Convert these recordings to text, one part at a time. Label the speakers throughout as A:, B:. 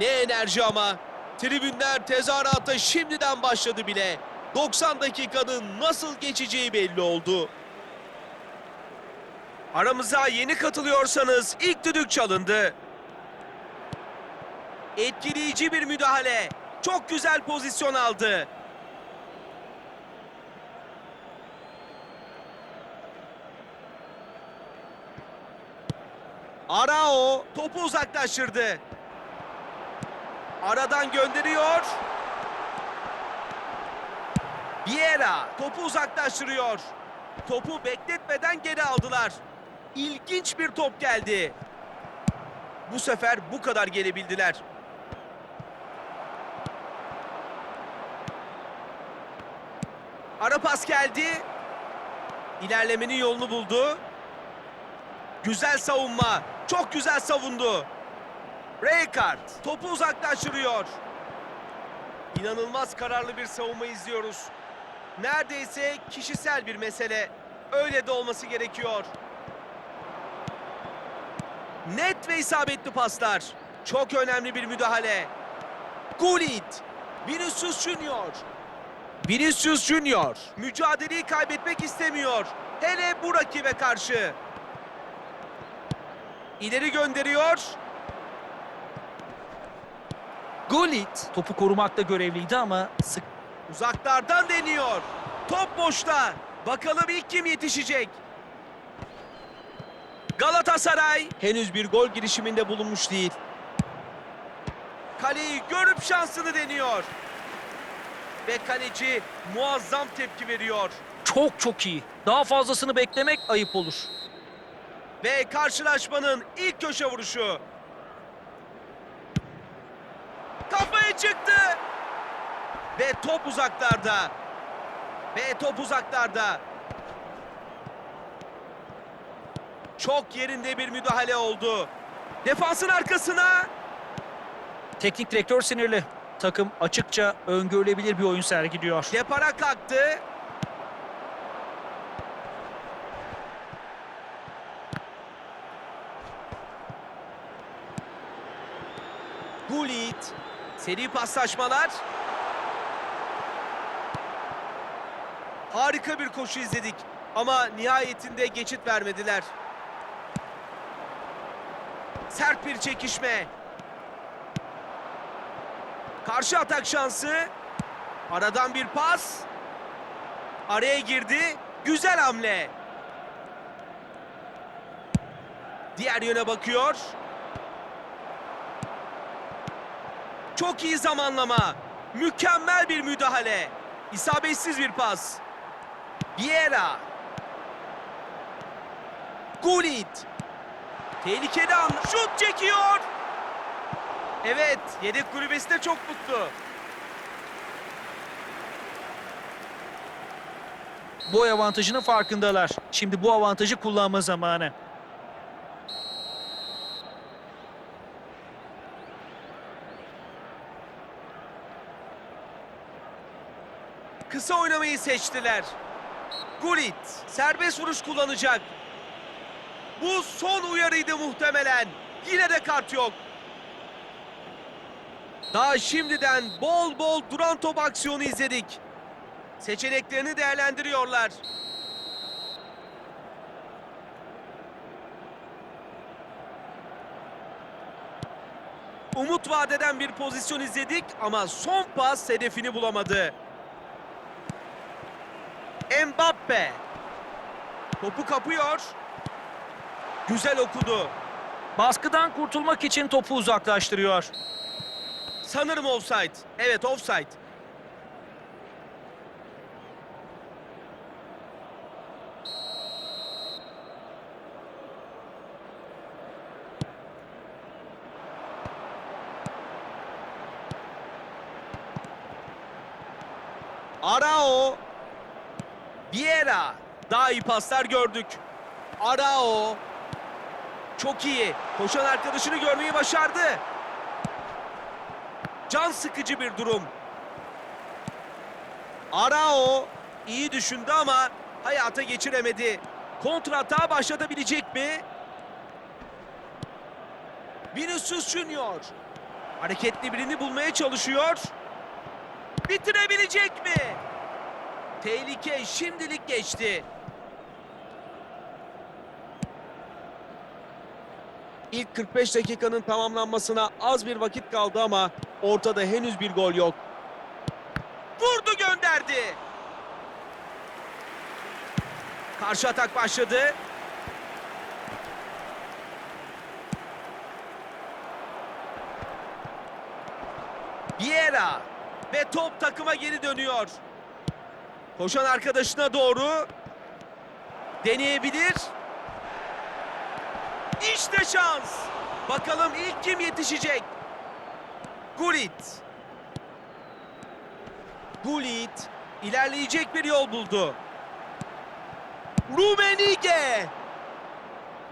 A: Ne enerji ama. Tribünler tezahürata şimdiden başladı bile. 90 dakikanın nasıl geçeceği belli oldu. Aramıza yeni katılıyorsanız ilk düdük çalındı. Etkileyici bir müdahale. Çok güzel pozisyon aldı. Arao topu uzaklaştırdı. Aradan gönderiyor. Vieira topu uzaklaştırıyor. Topu bekletmeden geri aldılar. İlginç bir top geldi. Bu sefer bu kadar gelebildiler. Ara pas geldi. İlerlemenin yolunu buldu. Güzel savunma. Çok güzel savundu. Rijkaard topu uzaklaştırıyor. İnanılmaz kararlı bir savunma izliyoruz. Neredeyse kişisel bir mesele. Öyle de olması gerekiyor. Net ve isabetli paslar. Çok önemli bir müdahale. Gullit. Vinicius Junior. Vinicius Junior. Mücadeleyi kaybetmek istemiyor. Hele bu rakibe karşı. İleri gönderiyor.
B: Gullit topu korumakta görevliydi ama sık
A: Uzaklardan deniyor. Top boşta. Bakalım ilk kim yetişecek? Galatasaray henüz bir gol girişiminde bulunmuş değil. Kaleyi görüp şansını deniyor. Ve kaleci muazzam tepki veriyor.
B: çok çok iyi. Daha fazlasını beklemek ayıp olur.
A: Ve karşılaşmanın ilk köşe vuruşu. Kafaya çıktı. Ve top uzaklarda. Ve top uzaklarda. Çok yerinde bir müdahale oldu. Defansın arkasına.
B: Teknik direktör sinirli. Takım açıkça öngörülebilir bir oyun sergiliyor.
A: Depara kalktı. Gullit. Seri paslaşmalar. Harika bir koşu izledik. Ama nihayetinde geçit vermediler. Sert bir çekişme. Karşı atak şansı. Aradan bir pas. Araya girdi. Güzel hamle. Diğer yöne bakıyor. Çok iyi zamanlama. Mükemmel bir müdahale. İsabetsiz bir pas. Vieira. Gullit. Tehlikeli an. Şut çekiyor. Evet, yedek kulübesi de çok mutlu.
B: Boy avantajının farkındalar. Şimdi bu avantajı kullanma zamanı.
A: Kısa oynamayı seçtiler. Gullit serbest vuruş kullanacak. Bu son uyarıydı muhtemelen. Yine de kart yok. Daha şimdiden bol bol duran top aksiyonu izledik. Seçeneklerini değerlendiriyorlar. Umut vadeden bir pozisyon izledik ama son pas hedefini bulamadı. Mbappe. Topu kapıyor. Güzel okudu.
B: Baskıdan kurtulmak için topu uzaklaştırıyor.
A: Sanırım offside. Evet offside. Arao. Vieira. Daha iyi paslar gördük. Arao. Çok iyi. Koşan arkadaşını görmeyi başardı. Can sıkıcı bir durum. Arao iyi düşündü ama hayata geçiremedi. Kontra atağa başlatabilecek mi? Vinicius Junior. Hareketli birini bulmaya çalışıyor. Bitirebilecek mi? Tehlike şimdilik geçti. İlk 45 dakikanın tamamlanmasına az bir vakit kaldı ama ortada henüz bir gol yok. Vurdu gönderdi. Karşı atak başladı. Vieira ve top takıma geri dönüyor. Koşan arkadaşına doğru deneyebilir. İşte şans. Bakalım ilk kim yetişecek? Gullit. Gullit ilerleyecek bir yol buldu. Rumenige.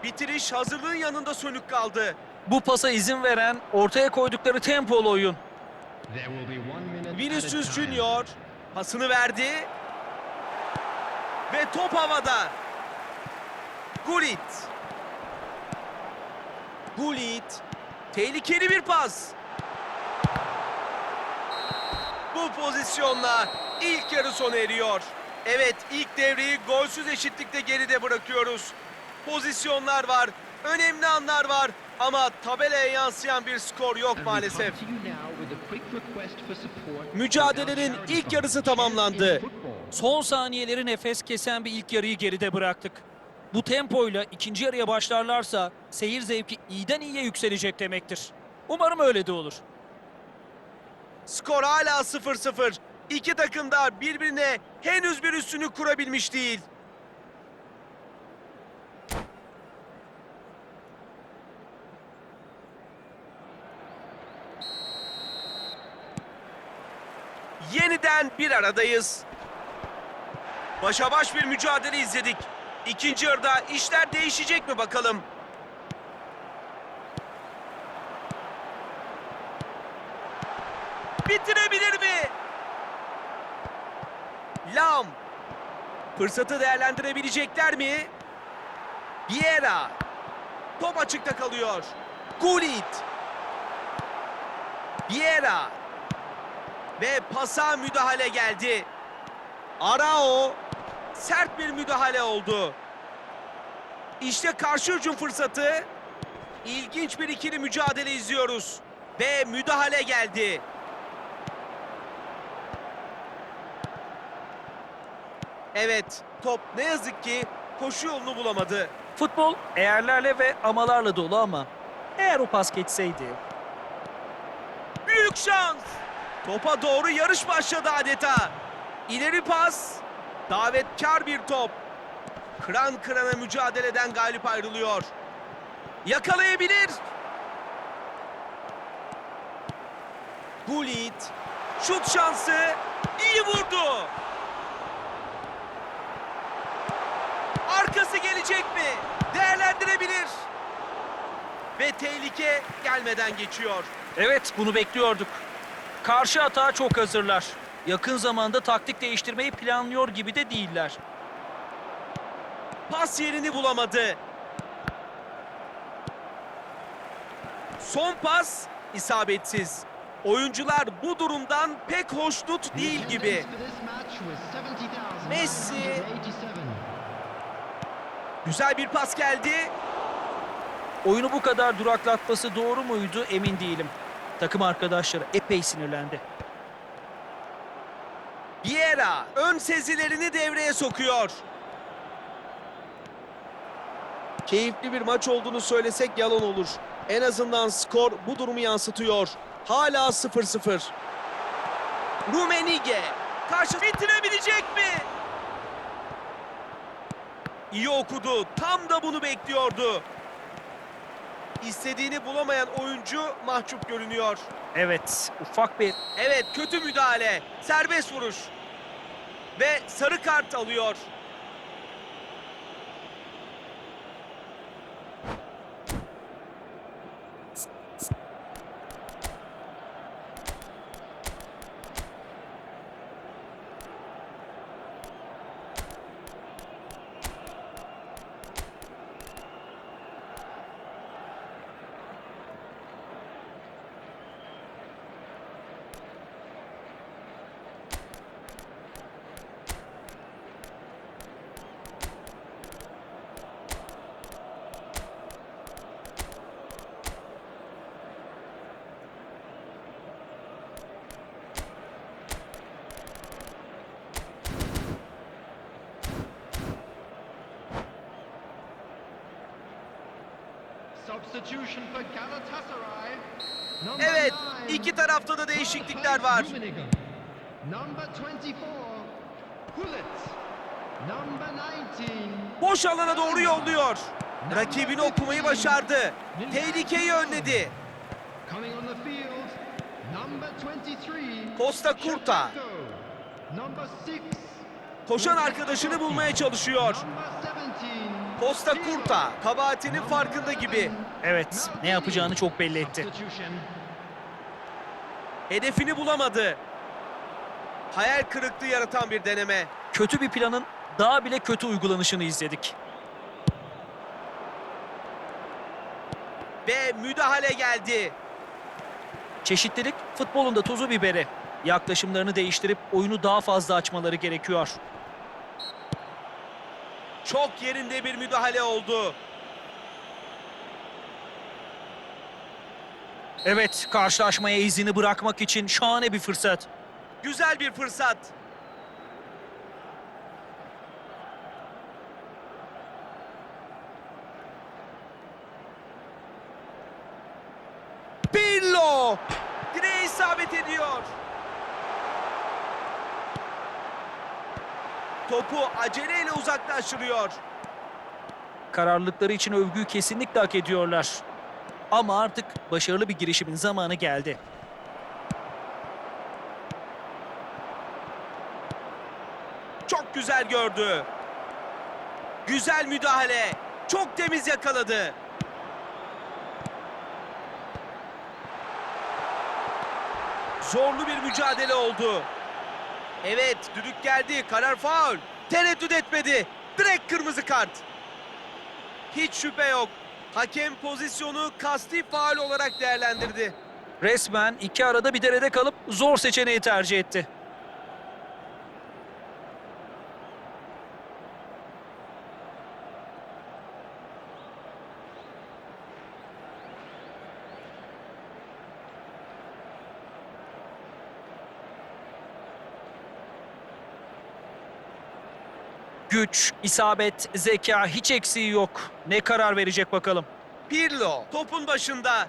A: Bitiriş hazırlığın yanında sönük kaldı.
B: Bu pasa izin veren ortaya koydukları tempolu oyun.
A: Vinicius. Junior pasını verdi. Ve top havada. Gullit. Gullit. Tehlikeli bir pas. Bu pozisyonla ilk yarı sona eriyor. Evet ilk devreyi golsüz eşitlikte geride bırakıyoruz. Pozisyonlar var, önemli anlar var ama tabelaya yansıyan bir skor yok maalesef. Mücadelenin ilk yarısı tamamlandı.
B: Son saniyeleri nefes kesen bir ilk yarıyı geride bıraktık. Bu tempoyla ikinci yarıya başlarlarsa seyir zevki iyiden iyiye yükselecek demektir. Umarım öyle de olur.
A: Skor hala 0-0. İki takım da birbirine henüz bir üstünlük kurabilmiş değil. Yeniden bir aradayız. Başa baş bir mücadele izledik. İkinci yarıda işler değişecek mi bakalım? Bitirebilir mi? Lam. Fırsatı değerlendirebilecekler mi? Vieira. Top açıkta kalıyor. Gullit. Vieira. Ve pasa müdahale geldi. Arao. Sert bir müdahale oldu. İşte karşı hücum fırsatı. İlginç bir ikili mücadele izliyoruz. Ve müdahale geldi. Evet, top ne yazık ki koşu yolunu bulamadı.
B: Futbol eğerlerle ve amalarla dolu ama eğer o pas geçseydi
A: Büyük şans. Topa doğru yarış başladı adeta. İleri pas. Davetkar bir top. Kıran kırana mücadeleden galip ayrılıyor. Yakalayabilir. Gullit. Şut şansı. İyi vurdu. Arkası gelecek mi? Değerlendirebilir. Ve tehlike gelmeden geçiyor.
B: Evet, bunu bekliyorduk. Karşı atağa çok hazırlar. Yakın zamanda taktik değiştirmeyi planlıyor gibi de değiller.
A: Pas yerini bulamadı. Son pas isabetsiz. Oyuncular bu durumdan pek hoşnut değil gibi.
C: For this match was 70,987.
A: Messi. Güzel bir pas geldi.
B: Oyunu bu kadar duraklatması doğru muydu emin değilim. Takım arkadaşları epey sinirlendi.
A: Vieira ön sezilerini devreye sokuyor. Keyifli bir maç olduğunu söylesek yalan olur. En azından skor bu durumu yansıtıyor. Hala 0-0. Rumenige karşı bitirebilecek mi? İyi okudu. Tam da bunu bekliyordu. İstediğini bulamayan oyuncu mahcup görünüyor.
B: Evet, ufak bir
A: Evet kötü müdahale. Serbest vuruş. ve sarı kart alıyor. Evet, iki tarafta da değişiklikler var.
C: Rummenigge. Number 24, Hullet. Number 19,
A: Boş alana doğru yolluyor. Rakibini okumayı başardı. Tehlikeyi önledi.
C: coming on the field. Number 23,
A: Costa Curta.
C: Shevchenko. Number 6,
A: Koşan arkadaşını bulmaya çalışıyor.
C: Number 17,
A: Costa Curta kabahatinin farkında gibi.
B: Evet, ne yapacağını çok belli etti.
A: Hedefini bulamadı. Hayal kırıklığı yaratan bir deneme.
B: Kötü bir planın daha bile kötü uygulanışını izledik.
A: Ve müdahale geldi.
B: Çeşitlilik futbolun da tuzu biberi. Yaklaşımlarını değiştirip oyunu daha fazla açmaları gerekiyor.
A: Çok yerinde bir müdahale oldu.
B: Evet, karşılaşmaya izini bırakmak için şahane bir fırsat.
A: Güzel bir fırsat. Pirlo direğe isabet ediyor. Topu aceleyle uzaklaştırıyor.
B: Kararlılıkları için övgüyü kesinlikle hak ediyorlar. Ama artık başarılı bir girişimin zamanı geldi.
A: Çok güzel gördü. Güzel müdahale. Çok temiz yakaladı. Zorlu bir mücadele oldu. Evet, düdük geldi. Karar faul. Tereddüt etmedi. Direkt kırmızı kart. Hiç şüphe yok. Hakem pozisyonu kasti faul olarak değerlendirdi.
B: Resmen iki arada bir derede kalıp zor seçeneği tercih etti. Güç, isabet, zeka hiç eksiği yok. Ne karar verecek bakalım.
A: Pirlo topun başında.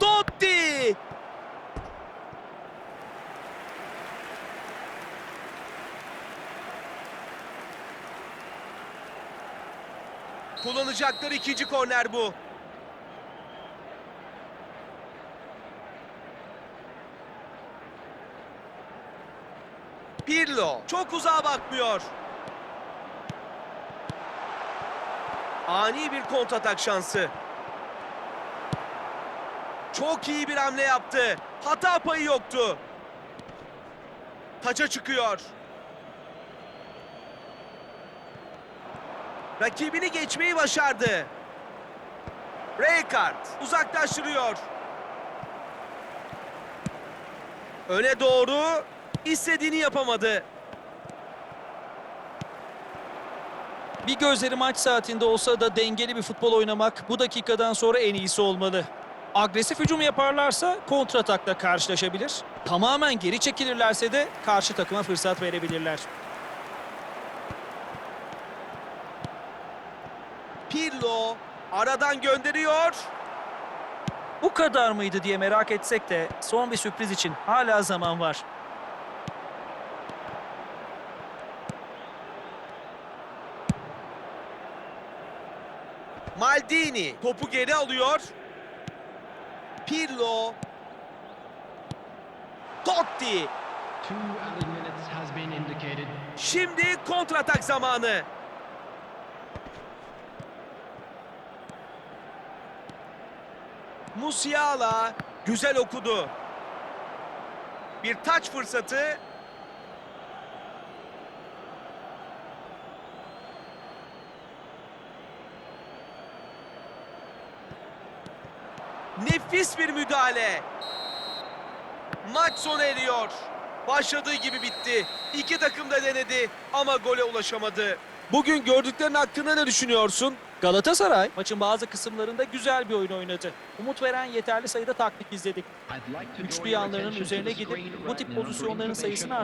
A: Totti! Kullanacakları ikinci korner bu. Pirlo çok uzağa bakmıyor. Ani bir kontratak şansı. Çok iyi bir hamle yaptı. Hata payı yoktu. Taça çıkıyor. Rakibini geçmeyi başardı. Rijkaard uzaklaştırıyor. Öne doğru istediğini yapamadı.
B: Bir gözleri maç saatinde olsa da dengeli bir futbol oynamak bu dakikadan sonra en iyisi olmalı. Agresif hücum yaparlarsa kontratakla karşılaşabilir. Tamamen geri çekilirlerse de karşı takıma fırsat verebilirler.
A: Pirlo aradan gönderiyor.
B: Bu kadar mıydı diye merak etsek de son bir sürpriz için hala zaman var.
A: Maldini topu geri alıyor. Pirlo. Totti. Şimdi kontratak zamanı. Musiala güzel okudu. Bir taç fırsatı. Nefis bir müdahale. Maç sona eriyor. Başladığı gibi bitti. İki takım da denedi ama gole ulaşamadı. Bugün gördüklerin hakkında ne düşünüyorsun?
B: Galatasaray maçın bazı kısımlarında güzel bir oyun oynadı. Umut veren yeterli sayıda taktik izledik. Güçlü yanlarının üzerine gidip bu tip pozisyonların sayısını
C: on